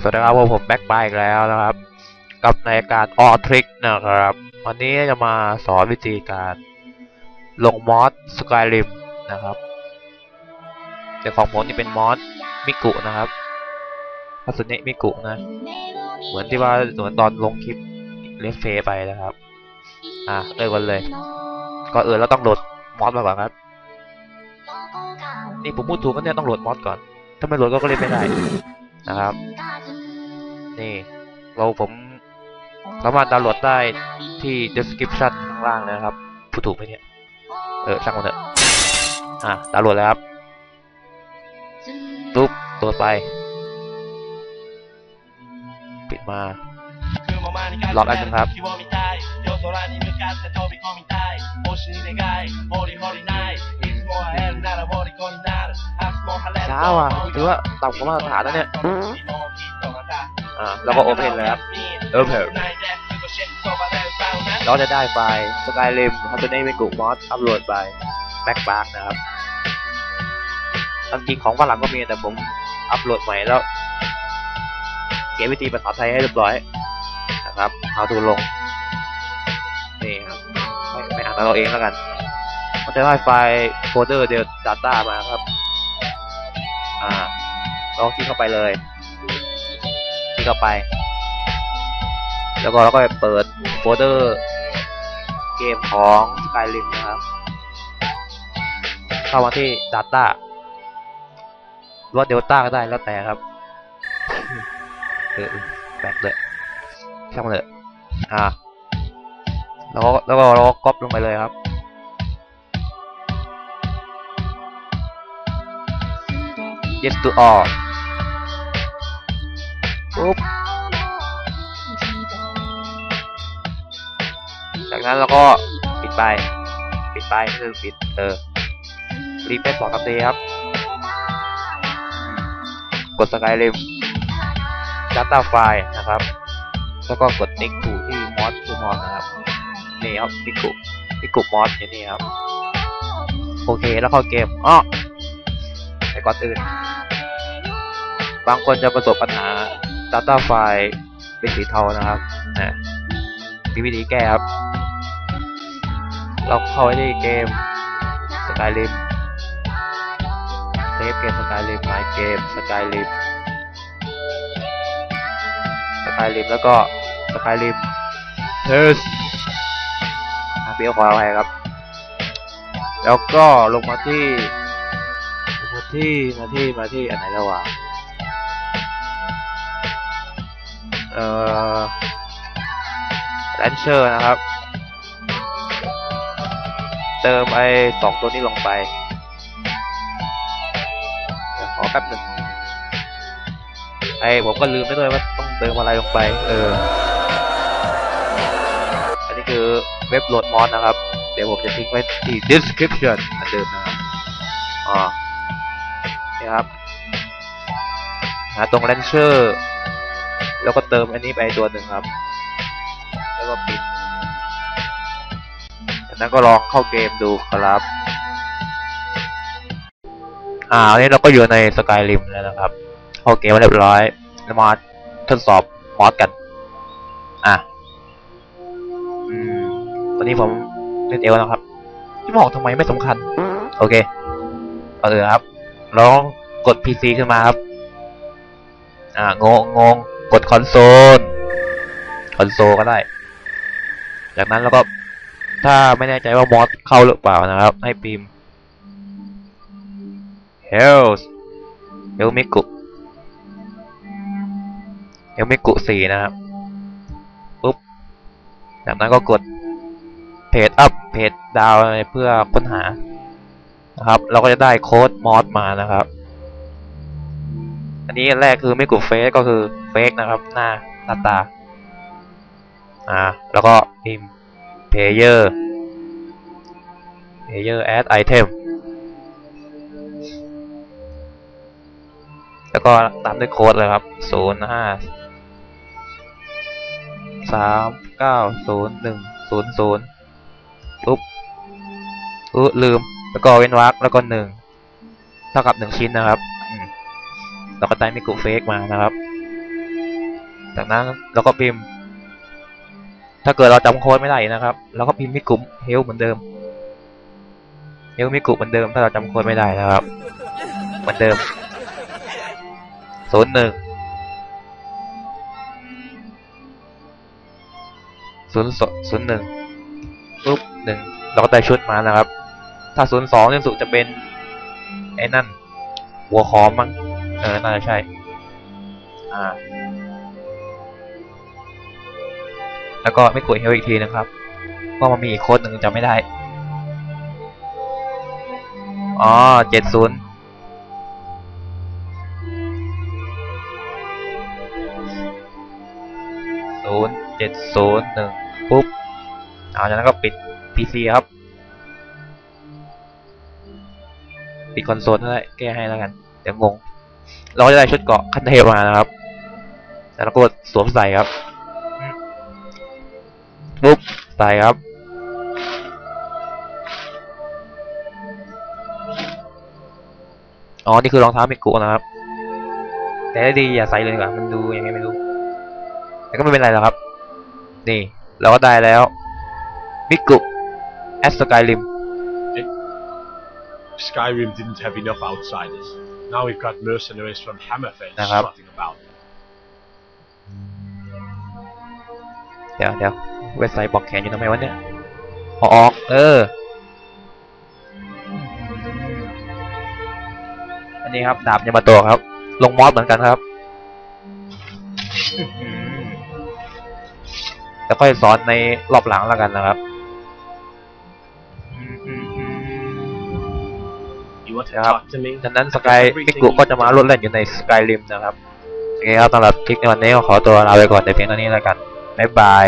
สวัสดีครับผมแบ็คไบอีกแล้วนะครับ กับในการออทริกนะครับ วันนี้จะมาสอนวิธีการลงมอสสกายริมนะครับแต่ของผมนี่เป็นมอสมิกุนะครับคาสุเนะมิกุนะ เหมือนที่ว่าเหมือนตอนลงคลิปเลฟเฟไปนะครับ อะเริ่มกันเลยก่อนอื่นเราต้องโหลดมอสมาก่อนครับ นี่ผมพูดถูกก็เนี่ยต้องโหลดมอสก่อน ถ้าไม่โหลดก็เล่นไม่ได้นะครับ นี่ เราผมสามารถดาวน์โหลดได้ที่ description ข้างล่างนะครับพูดถูกไหมเนี่ย เออช่างมันเถอะอะดาวน์โหลดแล้วครับปุ๊บตัวไป ปิดมาล็อกอันนึงครับช้าว่ะถือว่าต่ำกว่ามาตรฐานแล้วเนี่ย อ่าแล้วก็โอเพนเลยครับ Open เราจะได้ไฟล์ Skyrim เขาจะได้เป็นกลุ่มมอสอัพโหลดไป Backbark นะครับตามจริงของฝรั่งก็มีแต่ผมอัพโหลดใหม่แล้วเขียนวิธีภาษาไทยให้เรียบร้อยนะครับเอาตัวลง นี่ครับไม่ไม่อ่านเราเองแล้วกันเราจะได้ไฟล์โฟลเดอร์เดียว Data มาครับ อ่าลองคลิกเข้าไปเลยคลิก เข้าไป แล้วก็เราก็ไปเปิดโฟลเดอร์เกมของ Skyrim นะครับ เข้ามาที่ Data หรือว่า Delta ก็ได้แล้วแต่ครับ เออแบกเลยช่างมันเลยอ่าแล้วก็แล้วก็เราก็ก๊อปลงไปเลยครับ yes to all ปุ๊ นั้นเราก็ปิดไป ปิดไปไม่ลืมปิด เออ รีเฟซสองสามทีครับ กดสกาย i ิม data file นะครับ แล้วก็กด next to ที่ mod ที่ mod นะครับ นี่ครับมิกุมิกุ mod อยู่นี่ครับ โอเค แล้วเข้าเกมอ้อแต่ก่อนอื่น บางคนจะประสบปัญหา data file เป็นสีเทานะครับนะมีวิธีแก้ครับ เราเข้าไปที่เกม Skyrim เซฟเกม Skyrim My Game Skyrim Skyrim แล้วก็ Skyrim Test อะเปียวขออะไรครับ แล้วก็ลงมาที่ลงมาที่มาที่มาที่อันไหนแล้ววะเอ่อ Rancher นะครับ เติมไอ้สองตัวนี้ลงไปขอแป๊บหนึ่งไอ้ผมก็ลืมไปด้วยว่าต้องเติมอะไรลงไป เออ อันนี้คือเว็บโหลดมอสนะครับ เดี๋ยวผมจะทิ้งไว้ที่ description อันเดิมนะครับอ่านี่ครับหาตรง Rancher แล้วก็เติมอันนี้ไปตัวหนึ่งครับ แล้วก็ปิด นั้นก็ลองเข้าเกมดูครับ อ่าอันนี้เราก็อยู่ในสกายริมแล้วนะครับ เข้าเกมมาเรียบร้อยแล้วมาทดสอบมอสกัน อะอืมตอนนี้ผมเล่นเอลนะครับที่บอกทำไมไม่สำคัญ โอเคเอาเลยครับลองกด PC ขึ้นมาครับ อ่างงงงกดคอนโซล คอนโซลก็ได้ จากนั้นแล้วก็ ถ้าไม่แน่ใจว่ามอสเข้าหรือเปล่านะครับ ให้พิมพ์ health เอลมิกุเอลมิกุสี่นะครับปุ๊บจากนั้นก็กดเพจอัพเพจดาวเพื่อค้นหานะครับ เราก็จะได้โค้ดมอสมานะครับ อันนี้แรกคือไม่กดเฟซก็คือเฟกนะครับ หน้าหน้าตา อ่า แล้วก็พิมพ์ player player add item แล้วก็ตามด้วยโค้ดเลยครับศูนย์ห้าสามเก้าศูนย์หนึ่งศูนย์ศูนย์ปุ๊บอุ๊ลืม แล้วก็เว้นวรรคแล้วก็หนึ่งเท่ากับหนึ่งชิ้นนะครับเราก็ได้มิกุเฟกมานะครับ จากนั้นเราก็พิมพ์ ถ้าเกิดเราจำโค้ดไม่ได้นะครับเราก็พิมพ์มิกุมเฮลเหมือนเดิมเฮลมิกุเหมือนเดิม ถ้าเราจำโค้ดไม่ได้นะครับ เหมือนเดิมศูนย์หนึ่งศูนย์ศูนย์หนึ่งปุ๊บหนึ่งเราก็ได้ชุดมานะครับ ถ้าศูนย์สองยังสุดจะเป็นไอ้นั่นวัวคอมมั้งเออน่าจะใช่ อ่า แล้วก็ไม่กดเฮลอีกทีนะครับเพราะมันมีอีกโค้ดหนึ่งจำไม่ได้ อ๋อเจ็ดศูนย์ศูนย์เจ็ดศูนย์หนึ่งปุ๊บเอาจากนั้นก็ปิด PC ครับ ปิดคอนโซลนั่นแหละแก้ให้แล้วกัน เดี๋ยวงง เราจะได้ชุดเกาะคันเทพมานะครับ แล้วก็สวมใส่ครับ ปุ๊บใส่ครับ อ๋อ นี่คือรองเท้ามิกุนะครับ แต่ถ้าดีอย่าใส่เลยดีกว่า มันดูยังไงไม่รู้ แต่ก็ไม่เป็นไรหรอกครับ นี่ เราก็ได้แล้วมิกุแอสกายริม Skyrim didn't have enough outsiders. Now we've got mercenaries from Hammerfell นะครับ strutting about. เดี๋ยวเดี๋ยว เว็บไซต์บอกแขนอยู่ทำไมวะเนี่ยออกออกเออ อันนี้ครับดาบยามาโตะครับ ลงมอสเหมือนกันครับ แล้วก็สอนในรอบหลังแล้วกันนะครับ You want to Yeah. talk to me? ดังนั้นสกายมิกุก็จะมาลดเล่นอยู่ในสกายริมนะครับโอเคครับสำหรับคลิปในวันนี้ก็ขอตัวลาไปก่อนแต่เพียงเท่านี้แล้วกันบ๊ายบาย